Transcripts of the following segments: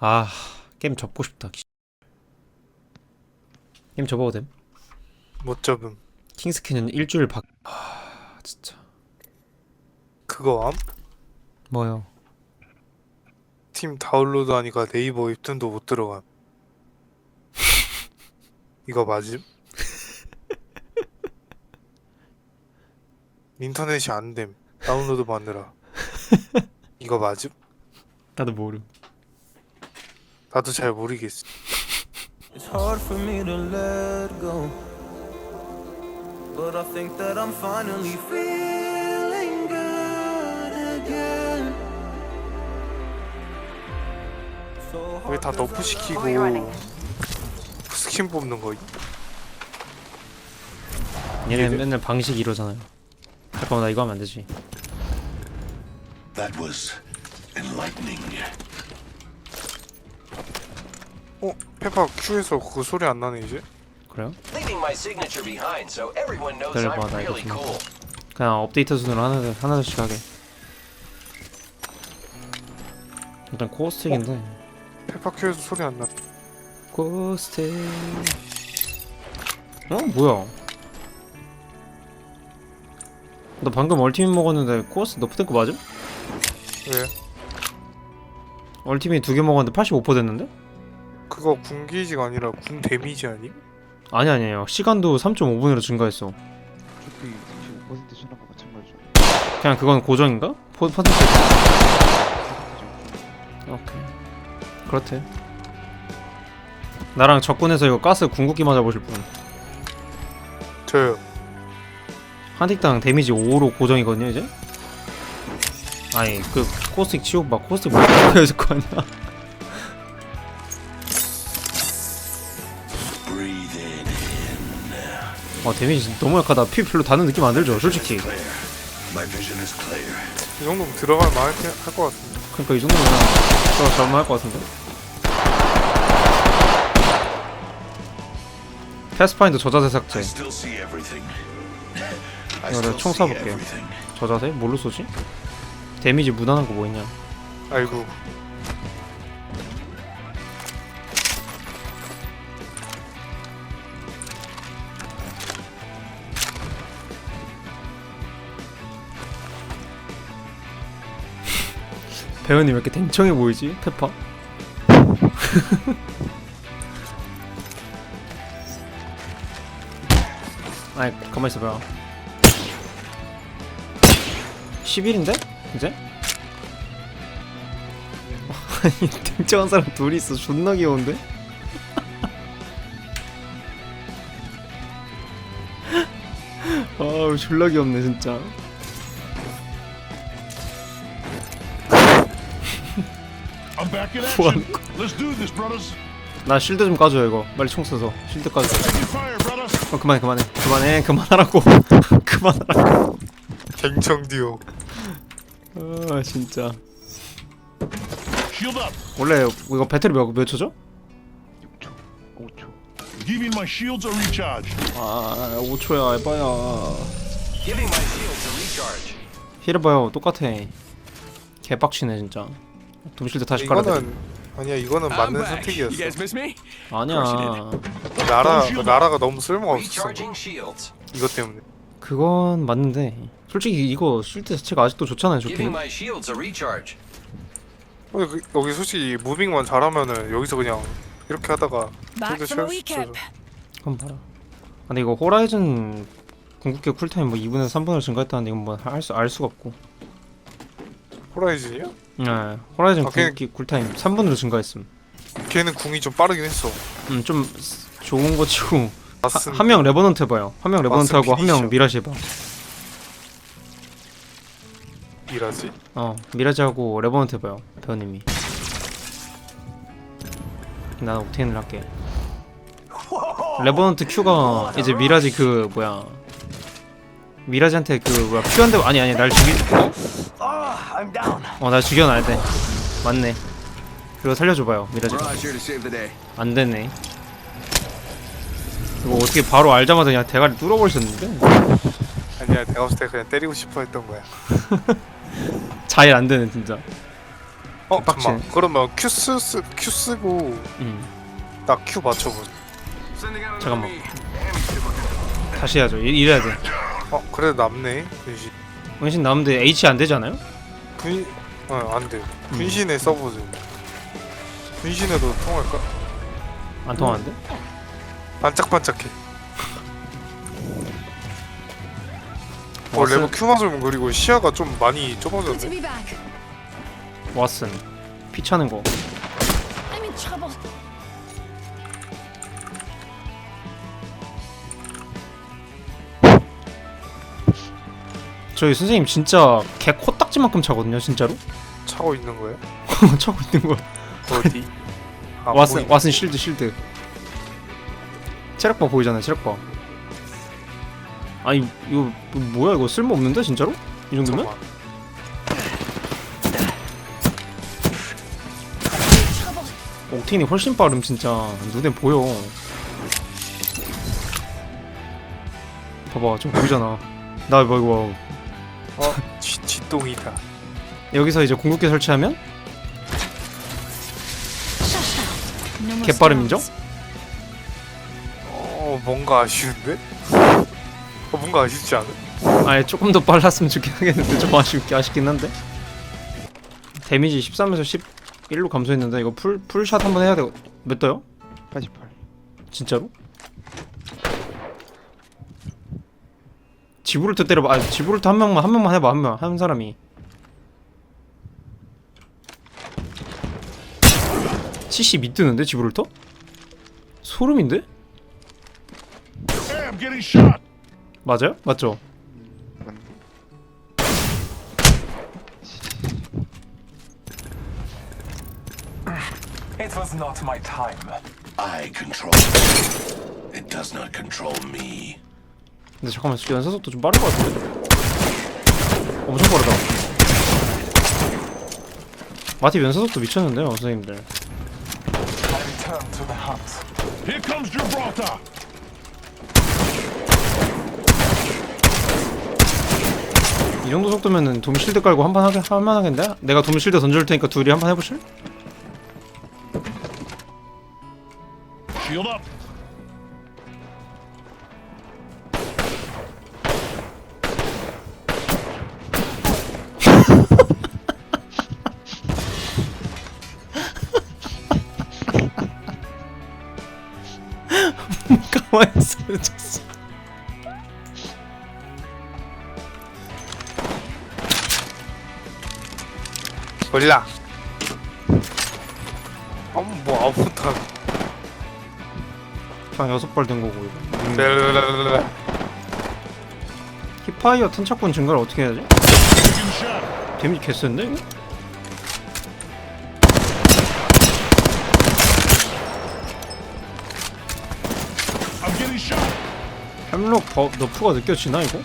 아 게임 접고 싶다 게임 접어도 됨? 못 접음. 킹스캔은 일주일 박... 아 진짜 그거 암? 뭐요 팀 다운로드 하니까 네이버 웹툰도 못 들어감. 이거 맞음? 인터넷이 안 됨. 다운로드 마느라. 이거 맞음? 나도 모름 나도 잘 모르겠어. It's hard for me to let go. But I think that I'm finally feeling good again. So 왜 hard 다 'cause 너프 시키고 스킨 뽑는 거? 얘네 맨날 방식 이러잖아요 잠깐만 나 이거 하면 안 되지 That was enlightening. 어? 페파 Q에서 그 소리 안 나네 이제? 그래요? Leaving my signature behind so everyone knows Dale, I'm bada, really 이거 좀- cool. 그냥 업데이트 순으로 하나, 하나씩 하게 일단 코스틱인데 페파 Q에서 소리 안 나. 코스틱 어? 뭐야 나 방금 얼티밋 먹었는데 코스 너프 탱크 맞음? 왜? 얼티밋 두 개 먹었는데 85% 됐는데? 그거 궁 게이지가 아니라 궁 데미지 아님? 아니 아니에요 시간도 3.5분으로 증가했어 어차피 25% 주는 거 마찬가지죠. 그냥 그건 고정인가? 포, 퍼센트 오케이 그렇대 나랑 적군해서 이거 가스 궁극기 맞아보실 분 저요. 한 틱당 데미지 5로 고정이거든요 이제? 아니 그 코스틱 치우고 막 코스틱 못 해야 될거 아니야 어 데미지 너무 약하다 피 별로 다는 느낌 안 들죠 솔직히. 이 정도면 들어갈 만할 것 같은데. 그러니까 이 정도면 저 잘만 할것 같은데 패스파인더 저자세 삭제 이거 내가 총 everything. 저자세? 뭘로 쏘지? 데미지 무난한 거 뭐 있냐 아이고. 배우님 왜 이렇게 댕청해 보이지? 페파? 아이 가만 있어봐 10일인데? 이제? 아니 댕청한 사람 둘이 있어 존나 귀여운데? 아우 졸라 귀엽네 진짜 나 실드 좀 까줘요 이거 빨리 총 쏘서 실드 까줘. 어 그만해 그만해 그만해 그만하라고 그만하라고 갱청 듀오. 아 진짜. 원래 이거 배터리 몇, 몇 초죠? 6초, 5초. Giving my shields a recharge. 아 5초야 에바야 recharge. 힐해봐요 똑같아 개빡치네 진짜 돔실드 다시 깔아야 돼 이거는 아니야 이거는 맞는 선택이었어. miss me? 아니야 나라. 나라가 너무 쓸모가. Recharging shields. 이것 때문에. 그건 맞는데 솔직히 이거 실드 자체가 아직도 좋잖아요 Giving 좋긴 my shields a recharge. 근데 그- 여기 솔직히 무빙만 잘하면은 여기서 그냥 이렇게 하다가 Back 실드 from a. 한번 봐라 근데 이거 호라이즌 궁극기 쿨타임 뭐 2분에서 3분을 증가했다는데 이건 뭐할수알 수가 없고 호라이즌이야? 네 호라이즌 아, 그냥- 궁극기 쿨타임 3분으로 증가했음 걔는 궁이 좀 빠르긴 했어. 음좀 좋은 거 치고 바스는 한명 레버넌트 해봐요 한 명 레버넌트 하고 한 명 피니셔. 미라지 해봐 일하지. 어 미라지하고 레버넌트 해봐요 배우님이 난 옥테인을 할게 레버넌트 Q가 이제 미라지 그 뭐야 미라지한테 그 뭐야 Q 한대 아니 아니 날 죽이. 어날 죽여놔야 돼. 맞네. 그리고 살려줘봐요 day. 안 되네. 이거 어떻게 바로 알자마자 그냥 대가리 뚫어버리셨는데? 아니야 내가 봤을 때 그냥 때리고 싶어 했던 거야. 잘안 되네 진짜. 어 빡치네. 잠깐만. 그러면 Q 쓰, 쓰, Q 쓰고 음. 나 Q 맞춰보 잠깐만. 다시 해야죠. 이- 이래야 돼. 어 그래도 남네. 분신. 은신 남는데 H 안 되잖아요? 분.. 어 안 돼 분신에 써보죠 분신에도 통할까? 안 통하는데? 반짝반짝해 어. 레버 맞으면 그리고 시야가 좀 많이 좁아졌네 be back. 피 차는 거 I'm in trouble. 저희 선생님 진짜 개 코딱지만큼 차거든요 진짜로 차고 있는 거예요? 차고 있는 거야 어디? 아, 왓슨 보이네. 왓슨 실드 실드 체력바 보이잖아요 체력바 아니 이거 뭐야 이거 쓸모없는데 진짜로? 이 정도면? 잠깐만. 옥테인이 훨씬 빠름 진짜 눈에 보여 봐봐 좀 보이잖아 나 이거 이거 어? 쥐, 쥐똥이다 여기서 이제 궁극기 설치하면 개빠름 인정? 어 뭔가 아쉬운데? 어 뭔가 아쉽지 않아? 아예 조금 더 빨랐으면 좋긴 하겠는데 좀 아쉽게 아쉽긴 한데 데미지 13에서 11로 감소했는데 이거 풀 풀샷 한번 해야 돼. 몇 더요? 88 진짜로? 지브롤트 때려봐. 아 지브롤트 한 명만 한 명만 해봐 한 명 한 사람이. CC 밑드는데 지브롤터? 소름인데? 맞아요? 맞죠? 맞네 It was not my time. I control. It does not control me. 근데 잠깐만 연사 속도 좀 빠른 것 같은데? 엄청 빠르다 마티 연사 속도 미쳤는데요 선생님들. Here comes Gibraltar. 이 정도 속도면은 돔 실드 깔고 한 판 하게 할만 하겠는데? 내가 돔 실드 던져줄 테니까 둘이 한 판 해보실? Shield up. 가만히 있어 졌어 몰라 어뭐 아무것도 그냥 여섯 발 된 거고 이거 음. 안 힙파이어 탄착군 증가를 어떻게 해야지? 데미지 이거? 햄록 버, 너프가 느껴지나 이거?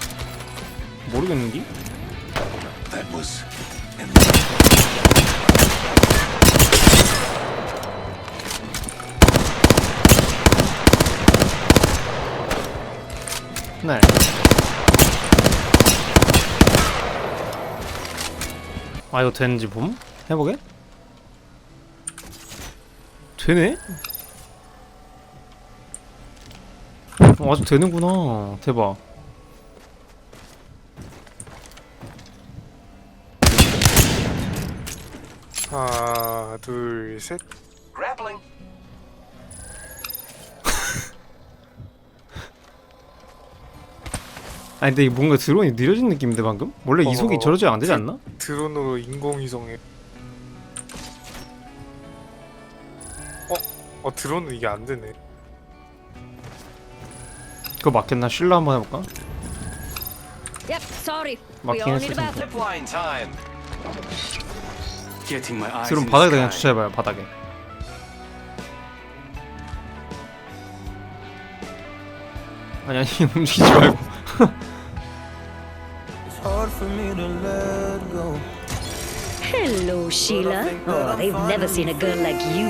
was. 네아 이거 되는지 봄? 해보게? 되네? 어, 아직 되는구나 대박 하나 둘셋 Grappling. 아니 근데 이게 뭔가 드론이 느려진 느낌인데 방금? 원래 이속이 어. 저러지 안 되지 않나? 드론으로 인공위성에 어? 어 드론은 이게 안 되네 그거 맞겠나? 실러 한번 해볼까? Yep, sorry. We 맞긴 all 했을 need a 텐데 bathroom. Zipline time. Getting my eyes 드론 in 바닥에 그냥 sky. 주차해봐요 바닥에 아니 아니 움직이지 말고 It's hard for me to let go. Hello, Sheila. Oh, they've never seen a girl like you.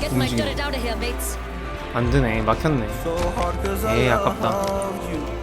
Get my turret out of here, mates. 안 되네 막혔네 에이, 아깝다.